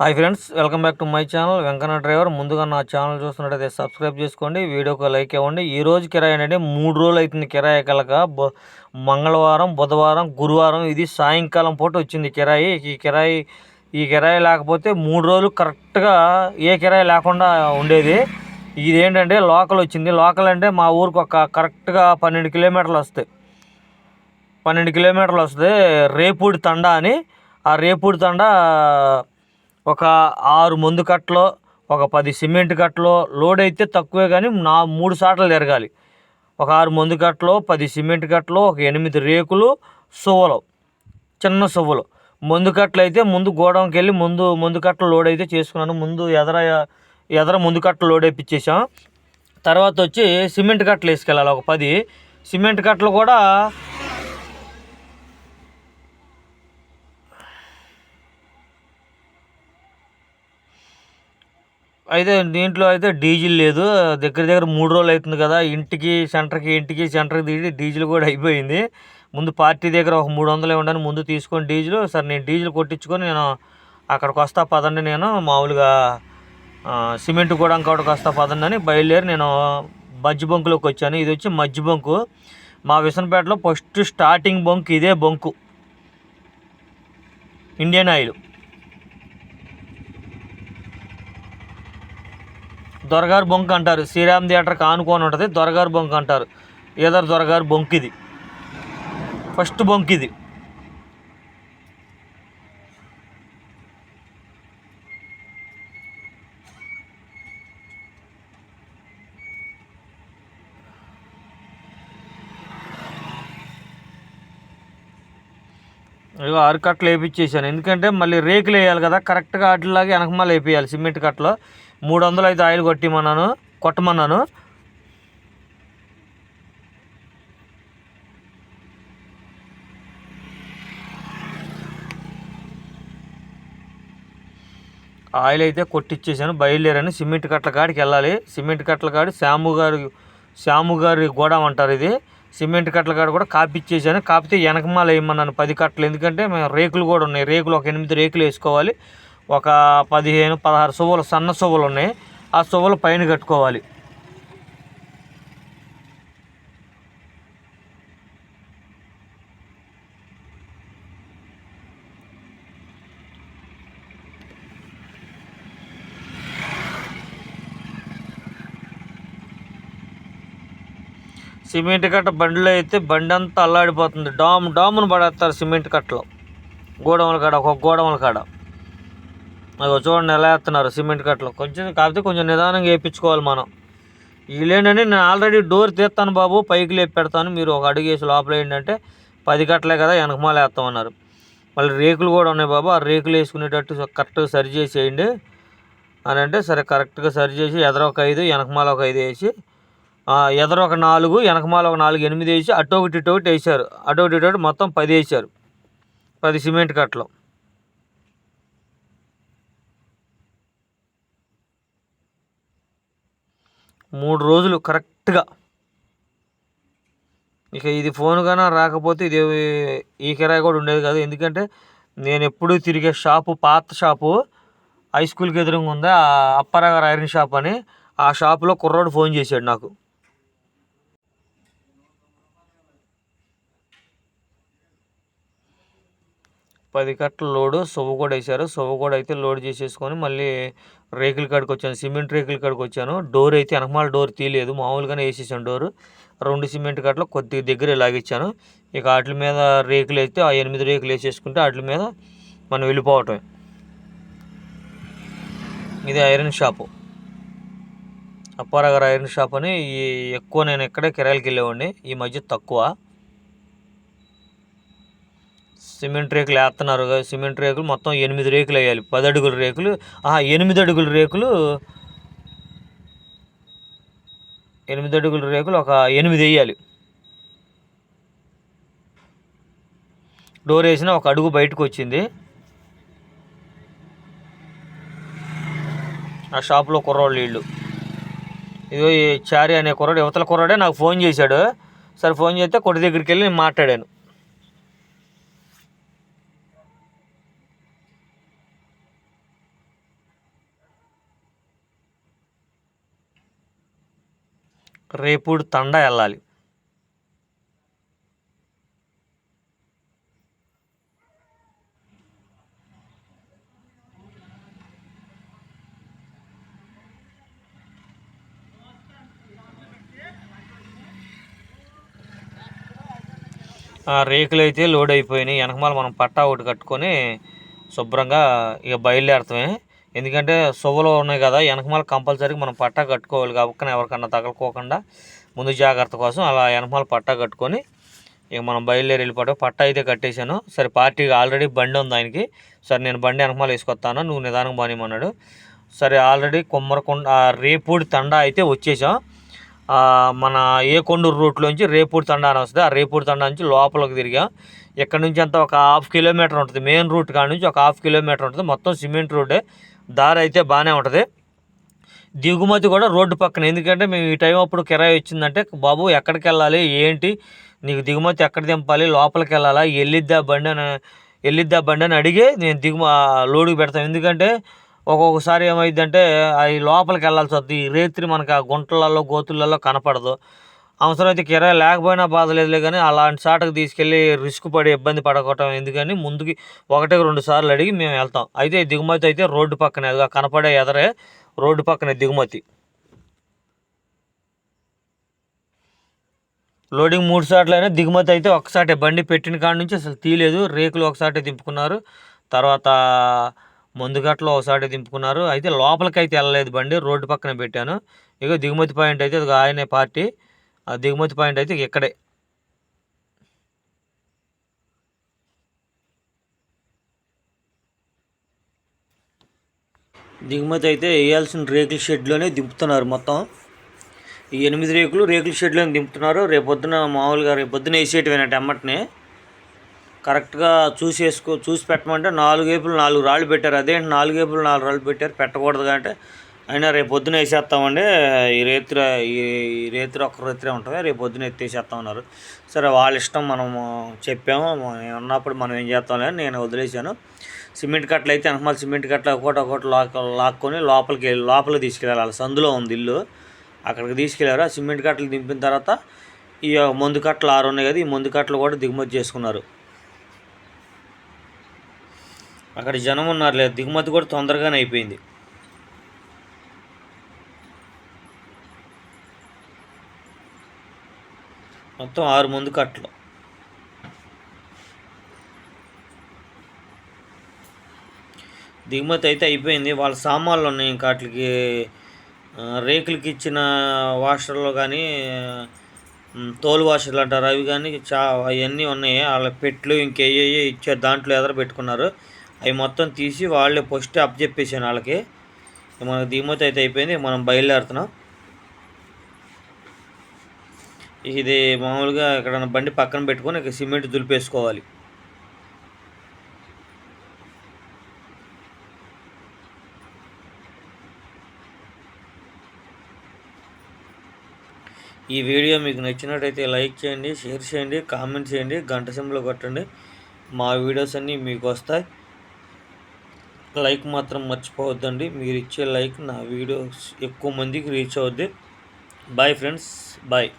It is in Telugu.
Hi friends welcome back to my channel. Venkanna driver ముందుగా నా ఛానల్ చూస్తున్నట్టయితే సబ్స్క్రైబ్ చేసుకోండి వీడియోకి లైక్ ఇవ్వండి. ఈ రోజు కిరాయి అంటే మూడు రోజులు అవుతుంది కిరాయి కలక. మంగళవారం బుధవారం గురువారం ఇది సాయంకాలం పూట వచ్చింది కిరాయి. ఈ కిరాయి ఈ కిరాయి లేకపోతే మూడు రోజులు కరెక్ట్గా ఏ కిరాయి లేకుండా ఉండేది. ఇది ఏంటంటే లోకల్ వచ్చింది. లోకల్ అంటే మా ఊరికి ఒక కరెక్ట్గా పన్నెండు కిలోమీటర్లు వస్తాయి. పన్నెండు కిలోమీటర్లు వస్తే రేపూడి తండా అని. ఆ రేపూడి తండా ఒక ఆరు మందు కట్టలో ఒక పది సిమెంట్ కట్టలో లోడ్ అయితే తక్కువే కానీ నా మూడు సార్లు తిరగాలి. ఒక ఆరు మందు కట్టలో పది సిమెంట్ కట్టలో ఒక ఎనిమిది రేకులు సువ్వలు చిన్న సువ్వలు. మందు కట్టలు అయితే ముందు గోడంకి వెళ్ళి ముందు మందు కట్టలు లోడ్ అయితే చేసుకున్నాను. ముందు ఎదర ఎదర ముందు కట్టలు లోడ్ వేయించేసాం తర్వాత వచ్చి సిమెంట్ కట్టలు వేసుకెళ్ళాలి ఒక పది. సిమెంట్ కట్టలు కూడా అయితే దీంట్లో అయితే డీజిల్ లేదు. దగ్గర దగ్గర మూడు రోజులు అవుతుంది కదా. ఇంటికి సెంటర్కి ఇంటికి సెంటర్కి దిగి డీజిల్ కూడా అయిపోయింది. ముందు పార్టీ దగ్గర ఒక మూడు వందలు ఇవ్వండి ముందు తీసుకొని డీజిల్. సరే నేను డీజిల్ కొట్టించుకొని నేను అక్కడికి వస్తా పదండి నేను. మామూలుగా సిమెంట్ కూడా ఇంకోటికి వస్తా పదండి అని బయలుదేరి నేను మజ్జి బొంకులోకి వచ్చాను. ఇది వచ్చి మజ్జి బంకు. మా విసనపేటలో ఫస్ట్ స్టార్టింగ్ బంక్ ఇదే బంకు. Indian oil. దొరగారు బొంక అంటారు. శ్రీరామ్ థియేటర్కి ఆనుకొని ఉంటుంది దొరగారు బొంక అంటారు. ఈదర్ దొరగారు బొంక్ ఇది ఫస్ట్ బొంక్ ఇది ఆరు కట్టలు వేయించేసాను ఎందుకంటే మళ్ళీ రేకులు వేయాలి కదా కరెక్ట్గా వాటిలాగా వెనకమాల వేయాలి సిమెంట్ కట్టలో. మూడు వందలు అయితే ఆయిల్ కొట్టిమన్నాను కొట్టమన్నాను. ఆయిల్ అయితే కొట్టిచ్చేసాను బయలుదేరాను. సిమెంట్ కట్టల కాడికి వెళ్ళాలి. సిమెంట్ కట్టల కాడి శ్యాము గారు శాము గారి గోడౌన్ అంటారు ఇది. సిమెంట్ కట్టల కాడ కూడా కాపిచ్చేసాను కాపితే వెనకమాల వేయమన్నాను పది కట్టలు. ఎందుకంటే మేము రేకులు కూడా ఉన్నాయి. రేకులు ఒక ఎనిమిది రేకులు వేసుకోవాలి. ఒక పదిహేను పదహారు సువ్వలు సన్న సువ్వలు ఉన్నాయి. ఆ సువ్వలు పైన కట్టుకోవాలి. సిమెంట్ కట్ట బండిలో అయితే బండి అంతా అల్లాడిపోతుంది. డామ్ డామును పడేస్తారు సిమెంట్ కట్టలో. గోడమల కాడ ఒక గోడౌన్ల కాడ. అదో చూడండి ఎలా వేస్తున్నారు సిమెంట్ కట్టలు. కొంచెం కాకపోతే కొంచెం నిదానంగా వేయించుకోవాలి మనం. వీళ్ళేంటంటే నేను ఆల్రెడీ డోర్ తీస్తాను బాబు పైకి లేపి పెడతాను. మీరు ఒక అడుగు వేసి లోపల ఏంటంటే పది కట్టలే కదా వెనకమాల వేస్తామన్నారు. మళ్ళీ రేకులు కూడా ఉన్నాయి బాబు ఆ రేకులు వేసుకునేటట్టు కరెక్ట్గా సరి చేసేయండి. అని అంటే సరే కరెక్ట్గా సరి చేసి ఎదర ఒక ఐదు వెనకమాల ఒక ఐదు వేసి ఎదర ఒక నాలుగు వెనకమాల ఒక నాలుగు ఎనిమిది వేసి అటు ఒకటి ఇటు ఒకటి వేసారు అటు ఒకటి ఇటు ఒకటి మొత్తం పది వేసారు పది సిమెంట్ కట్టలు. మూడు రోజులు కరెక్ట్గా. ఇక ఇది ఫోన్ కన్నా రాకపోతే ఇది ఈ కిరాయి కూడా ఉండేది కాదు. ఎందుకంటే నేను ఎప్పుడూ తిరిగే షాపు పాత షాపు హై స్కూల్కి ఎదురుగా ఉంది? అప్పారాగారు ఐరన్ షాప్ అని. ఆ షాపులో కుర్రోడు ఫోన్ చేశాడు నాకు. పది కట్టలు లోడు సొవ్వ కూడా వేశారు. సొవ్వ కూడా అయితే లోడ్ చేసేసుకొని మళ్ళీ రేకుల కాడికి వచ్చాను. సిమెంట్ రేకుల కాడికి వచ్చాను. డోర్ అయితే వెనకమాల డోర్ తీయలేదు. మామూలుగానే వేసేసాను డోరు. రెండు సిమెంట్ కట్టలు కొద్దిగా దగ్గరే లాగిచ్చాను. ఇక వాటి మీద రేకులు అయితే ఆ ఎనిమిది రేకులు వేసేసుకుంటే వాటి మీద మనం వెళ్ళిపోవటం ఇది ఐరన్ షాపు. అప్పారాగారు ఐరన్ షాప్ అని ఈ ఎక్కువ నేను ఇక్కడే కిరాయిలకి వెళ్ళేవాడిని. ఈ మధ్య తక్కువ. సిమెంట్ రేకులు వేస్తున్నారు సిమెంట్ రేకులు మొత్తం ఎనిమిది రేకులు వేయాలి. పది అడుగుల రేకులు ఎనిమిది అడుగుల రేకులు ఎనిమిది అడుగుల రేకులు ఒక ఎనిమిది వేయాలి. డోర్ వేసిన ఒక అడుగు బయటకు వచ్చింది. ఆ షాప్లో కుర్రోళ్ళు వీళ్ళు. ఇదో ఈ చారి అనే కుర్రాడు యువతల కుర్రాడే నాకు ఫోన్ చేశాడు. సరే ఫోన్ చేస్తే కొట్టి దగ్గరికి వెళ్ళి నేను మాట్లాడాను. రేపుడు తండా వెళ్ళాలి. ఆ రేకులు అయితే లోడ్ అయిపోయినాయి. వెనకమాల మనం పట్టా ఒకటి కట్టుకొని శుభ్రంగా ఇక బయలుదేరతామే. ఎందుకంటే సువ్వలు ఉన్నాయి కదా వెనకమాల కంపల్సరీ మనం పట్టా కట్టుకోవాలి కాబట్టి ఎవరికన్నా తగలకోకుండా ముందు జాగ్రత్త కోసం అలా వెనకమాల పట్టా కట్టుకొని ఇక మనం బయలుదేరి వెళ్ళిపోవడం. పట్టా అయితే కట్టేశాను. సరే పార్టీ ఆల్రెడీ బండి ఉంది ఆయనకి. సరే నేను బండి వెనకమాల వేసుకొస్తాను నువ్వు నిదానం బానిమన్నాడు సరే ఆల్రెడీ కొమ్మరకొండ రేపూడి తండా అయితే వచ్చేసాం. మన ఏ కొండూరు రూట్లోంచి రేపూడి తండా అని వస్తుంది. ఆ రేపూడి తండా నుంచి లోపలికి తిరిగాం. ఇక్కడ నుంచి అంతా ఒక హాఫ్ కిలోమీటర్ ఉంటుంది. మెయిన్ రూట్ కాడ నుంచి ఒక హాఫ్ కిలోమీటర్ ఉంటుంది. మొత్తం సిమెంట్ రోడ్డే. దారి అయితే బాగానే ఉంటుంది. దిగుమతి కూడా రోడ్డు పక్కన. ఎందుకంటే మేము ఈ టైం అప్పుడు కిరాయి వచ్చిందంటే బాబు ఎక్కడికి వెళ్ళాలి? ఏంటి? నీకు దిగుమతి ఎక్కడ దింపాలి? లోపలికి వెళ్ళాలా? వెళ్ళిద్దా బండి అని వెళ్ళిద్దా బండి అని అడిగి నేను దిగుమ లోడుకి పెడతాను. ఎందుకంటే ఒక్కొక్కసారి ఏమైందంటే అవి లోపలికి వెళ్ళాల్సి వస్తుంది ఈ రేత్రి మనకు ఆ గుంటలలో గోతులలో కనపడదు. అవసరమైతే కిరాయి లేకపోయినా బాధలేదులే కానీ అలాంటి చాటకు తీసుకెళ్ళి రిస్క్ పడి ఇబ్బంది పడకటం ఎందుకని ముందుకి ఒకటి రెండు సార్లు అడిగి మేము వెళ్తాం. అయితే దిగుమతి అయితే రోడ్డు పక్కనే అదిగా కనపడే ఎదరే రోడ్డు పక్కనే దిగుమతి. లోడింగ్ మూడు సార్లు అయినా దిగుమతి అయితే ఒకసారి బండి పెట్టిన కాడ నుంచి అసలు తీయలేదు. రేకులు ఒకసారి దింపుకున్నారు. తర్వాత ముందుగట్లో ఒకసారి దింపుకున్నారు. అయితే లోపలికి అయితే వెళ్ళలేదు బండి రోడ్డు పక్కన పెట్టాను. ఇక దిగుమతి పాయింట్ అయితే అది ఆయనే పార్టీ. దిగుమతి పాయింట్ అయితే ఇక్కడే. దిగుమతి అయితే వేయాల్సిన రేకుల షెడ్లోనే దింపుతున్నారు మొత్తం. ఈ ఎనిమిది రేకులు రేకుల షెడ్లోనే దింపుతున్నారు. రేపొద్దున మామూలుగా రేపొద్దున వేసేటివేనట అమ్మటిని కరెక్ట్గా చూసి వేసుకో చూసి పెట్టమంటే నాలుగు ఏపులు నాలుగు రాళ్ళు పెట్టారు. అదేంటి నాలుగు ఏపులు నాలుగు రాళ్ళు పెట్టారు? పెట్టకూడదు అంటే అయినా రేపు పొద్దున వేసేస్తామండి. ఈ రేత్రి ఈ రేత్రి ఒక్క రేత్రే ఉంటుంది. రేపు పొద్దున ఎత్తేసేస్తామన్నారు సరే వాళ్ళ ఇష్టం మనము చెప్పాము. ఉన్నప్పుడు మనం ఏం చేస్తాంలే నేను వదిలేశాను. సిమెంట్ కట్టలు అయితే వెనకమాల సిమెంట్ కట్టలు ఒకటి ఒకటి లాక్ లాక్కొని లోపలికి వెళ్ళి లోపలికి తీసుకెళ్ళాలి. సందులో ఉంది ఇల్లు. అక్కడికి తీసుకెళ్ళారు ఆ సిమెంట్ కట్టలు దింపిన తర్వాత ఈ మందు కట్టలు ఆరు ఉన్నాయి కదా ఈ మందు కట్టలు కూడా దిగుమతి చేసుకున్నారు. అక్కడ జనం ఉన్నారు లేదు దిగుమతి కూడా తొందరగానే అయిపోయింది. మొత్తం ఆరు ముందు కట్టలు. దిగుమతి అయితే అయిపోయింది. వాళ్ళ సామాన్లు ఉన్నాయి ఇంకా వాటికి రేకులకి ఇచ్చిన వాషర్లు కానీ తోలు వాషర్లు అంటారు. అవి కానీ చా అవన్నీ ఉన్నాయి. వాళ్ళ పెట్లు ఇంకేయో ఇచ్చారు దాంట్లో ఎదర పెట్టుకున్నారు. అవి మొత్తం తీసి వాళ్ళే ఫస్ట్ అప్ చెప్పేసాను వాళ్ళకి. మనకు దిగుమతి అయితే అయిపోయింది. మనం బయలుదేరుతున్నాం. ఇది మామూలుగా ఎక్కడైనా బండి పక్కన పెట్టుకొని ఇక సిమెంట్ దులిపేసుకోవాలి. ఈ వీడియో మీకు నచ్చినట్టయితే లైక్ చేయండి షేర్ చేయండి కామెంట్ చేయండి గంట సింబల్ కొట్టండి. మా వీడియోస్ అన్నీ మీకు వస్తాయి. లైక్ మాత్రం మర్చిపోవద్దండి. మీరు ఇచ్చే లైక్ నా వీడియోస్ ఎక్కువ మందికి రీచ్ అవుద్ది. Bye friends bye.